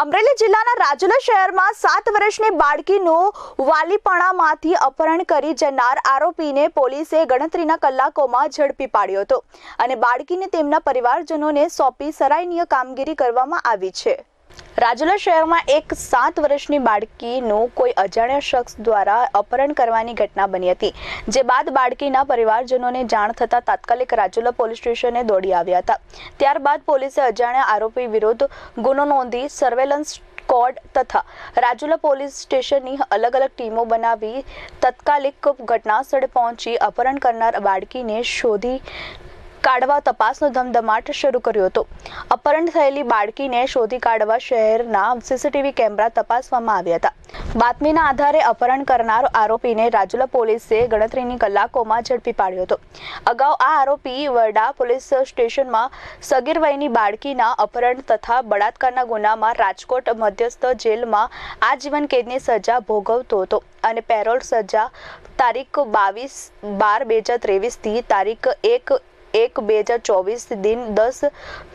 અમરેલી જિલ્લાના રાજુલા શહેરમાં સાત વર્ષની બાળકીનું વાલીપણામાંથી અપહરણ કરી જનાર આરોપીને પોલીસે ગણતરીના કલાકોમાં ઝડપી પાડ્યો હતો અને બાળકીને તેમના પરિવારજનોને સોંપી સરાહનીય કામગીરી કરવામાં આવી છે. રાજુલા શહેરમાં એક સાત વર્ષની બાળકીનું કોઈ અજાણ્યા શખ્સ દ્વારા અપહરણ કરવાની ઘટના બની હતી, જે બાદ બાળકીના પરિવારજનોને જાણ થતાં તાત્કાલિક રાજુલા પોલીસ સ્ટેશને દોડી આવ્યા હતા. ત્યારબાદ પોલીસે અજાણ્યા આરોપી વિરુદ્ધ ગુનો નોંધી સર્વેલન્સ સ્કોડ તથા રાજુલા પોલીસ સ્ટેશનની અલગ અલગ ટીમો બનાવી તત્કાલિક ઘટનાસ્થળે પહોંચી અપહરણ કરનાર બાળકીને શોધી કાઢવા તપાસનો ધમધમાટ શરૂ કર્યો હતો. અપહરણ થયેલી બાળકીને શોધી કાઢવા શહેરના સીસીટીવી કેમેરા તપાસવામાં આવ્યા હતા. બાતમીના આધારે અપહરણ કરનાર આરોપીને રાજુલા પોલીસે ગણતરીની કલાકોમાં ઝડપી પાડ્યો હતો. અગાઉ આ આરોપી વરડા પોલીસ સ્ટેશનમાં સગીર વયની બાળકીના અપહરણ તથા બળાત્કારના ગુનામાં રાજકોટ મધ્યસ્થ જેલમાં આજીવન કેદની સજા ભોગવતો હતો અને પેરોલ સજા તારીખ બાવીસ બાર બે હજાર ત્રેવીસથી તારીખ એક એક બે હજાર ચોવીસ દિન દસ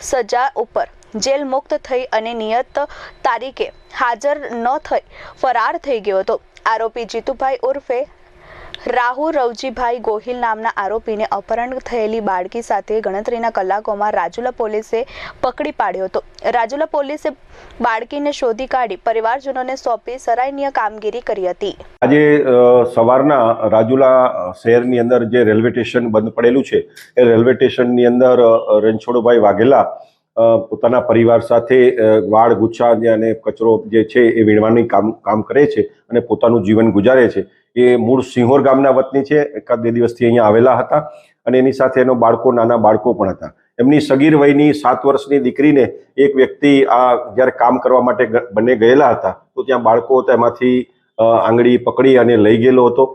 સજા ઉપર જેલ મુક્ત થઈ અને નિયત તારીખે હાજર ન થઈ, ફરાર થઈ ગયો હતો. આરોપી જીતુભાઈ ઉર્ફે રાહુ રવજીભાઈ ગોહિલ નામના આરોપીને અપહરણ થયેલી બાળકી સાથે ગણતરીના કલાકોમાં રાજુલા પોલીસે પકડી પાડ્યો હતો. રાજુલા પોલીસે બાળકીને શોધી કાઢી પરિવારજનોને સોંપી સરાહનીય કામગીરી કરી હતી. આજે સવારના રાજુલા શહેરની અંદર જે રેલવે સ્ટેશન બંધ પડેલું છે, એ રેલવે સ્ટેશનની અંદર રણછોડભાઈ વાઘેલા પોતાના પરિવાર સાથે વાળ ગુચ્છા અને કચરો જે છે એ વીણવાની કામ કામ કરે છે અને પોતાનું જીવન ગુજારે છે. એ મૂળ સિંહોર ગામના વતની છે. એકાદ બે દિવસથી અહીંયા આવેલા હતા અને એની સાથે એનો બાળકો, નાના બાળકો પણ હતા. એમની સગીર વયની સાત વર્ષની દીકરીને એક વ્યક્તિ આ જ્યારે કામ કરવા માટે બંને ગયેલા હતા, તો ત્યાં બાળકો હતા એમાંથી આંગળી પકડી અને લઈ ગયેલો હતો.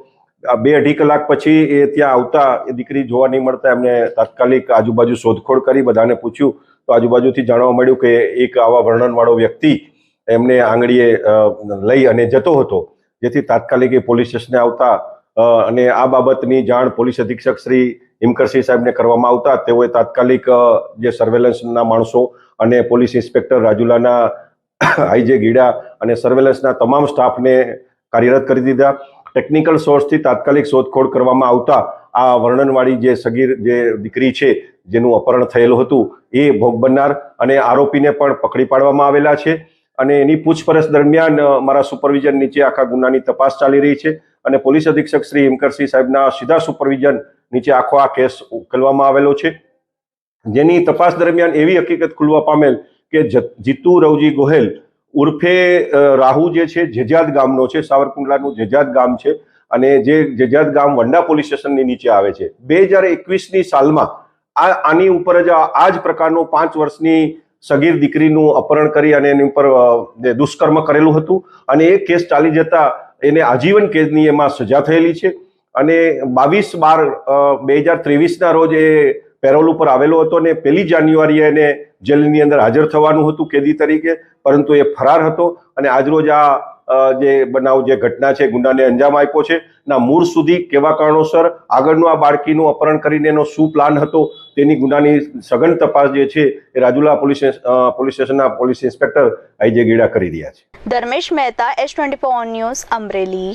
બે અઢી કલાક પછી એ ત્યાં આવતા એ દીકરી જોવા નહીં મળતા એમને તાત્કાલિક આજુબાજુ શોધખોળ કરી બધાને પૂછ્યું તો આજુબાજુથી જાણવા મળ્યું કે એક આવા વર્ણનવાળો વ્યક્તિ એમને આંગળીએ લઈ અને જતો હતો. જેથી તાત્કાલિક એ પોલીસ સ્ટેશને આવતા અને આ બાબતની જાણ પોલીસ અધિક્ષક શ્રી હિમકરસિંહ સાહેબને કરવામાં આવતા તેઓએ તાત્કાલિક જે સર્વેલન્સના માણસો અને પોલીસ ઇન્સ્પેક્ટર રાજુલાના આઈજે ગીડા અને સર્વેલન્સના તમામ સ્ટાફને કાર્યરત કરી દીધા. ટેકનિકલ સોર્સથી તાત્કાલિક શોધખોળ કરવામાં આવતા આ વર્ણનવાળી જે સગીર, જે દીકરી છે જેનું અપહરણ થયેલું હતું, એ ભોગ બનનાર અને આરોપીને પણ પકડી પાડવામાં આવેલા છે. અને એની પૂછપરછ દરમિયાન મારા સુપરવિઝન નીચે આખા ગુનાની તપાસ ચાલી રહી છે અને પોલીસ અધિક્ષક શ્રી હિમકરસિંહ સાહેબના સીધા સુપરવિઝન નીચે આખો આ કેસ ઉકેલવામાં આવેલો છે. જેની તપાસ દરમિયાન એવી હકીકત ખુલવા પામેલ કે જીતુ રવજી ગોહેલ ઉર્ફે રાહુ જે છે, જેજાદ ગામનો છે, સાવરકુંડલાનું જેજાદ ગામ છે અને જે જેજાદ ગામ વંડા પોલીસ સ્ટેશનની નીચે આવે છે. બે હજાર એકવીસની સાલમાં આ આની ઉપર જ આ જ પ્રકારનું પાંચ વર્ષની સગીર દીકરીનું અપહરણ કરી અને એની ઉપર દુષ્કર્મ કરેલું હતું. અને એ કેસ ચાલી જતા એને આજીવન કેદની એમાં સજા થયેલી છે. અને બાવીસ બાર બે હજાર ત્રેવીસના રોજ એ પેરોલ ઉપર આવેલો હતો અને પહેલી જાન્યુઆરીએ એને જેલની અંદર હાજર થવાનું હતું કેદી તરીકે. પરંતુ એ ફરાર હતો અને આજરોજ આ જે બનાવ, જે ઘટના છે, ગુનાને અંજામ આપ્યો છે. ના, મૂળ સુધી કેવા કારણોસર આગળનું આ બાળકીનું અપહરણ કરીને એનો શું પ્લાન હતો, તેની ગુનાની સઘન તપાસ જે છે, એ રાજુલા પોલીસ પોલીસ સ્ટેશનના police inspector I J Gida કરી રહ્યા છે. Dharmesh Mehta S twenty news Amreli.